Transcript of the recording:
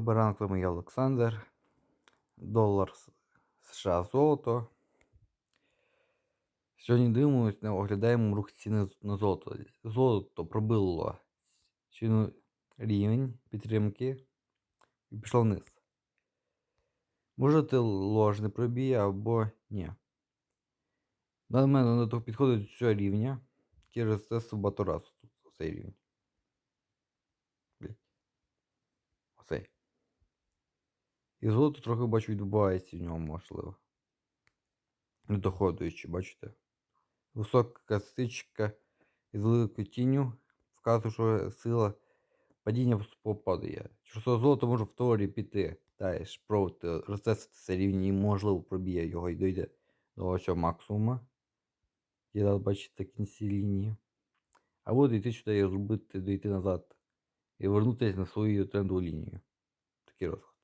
З я Олександр. Долар США золото. Сьогодні дивимося, оглядаємо рух ціни на золото. Золото пробило ціну рівень підтримки і пішло вниз. Може це ложне пробій або ні. На мене то підходить до цього рівня. Через це раз тут цей рівень. Оцей. І золото трохи бачу відбувається в ньому, можливо. Не доходуючи, бачите? Висока стичка із великою тінню вказує, що сила падіння поступово падає. Що золото може в теорії піти далі, проти розтеститися рівні і можливо проб'є його і дойде до ось максимума. І зараз бачите кінці лінії. Або дійти сюди і зробити, дійти назад. І вернутися на свою трендову лінію. Такий розклад.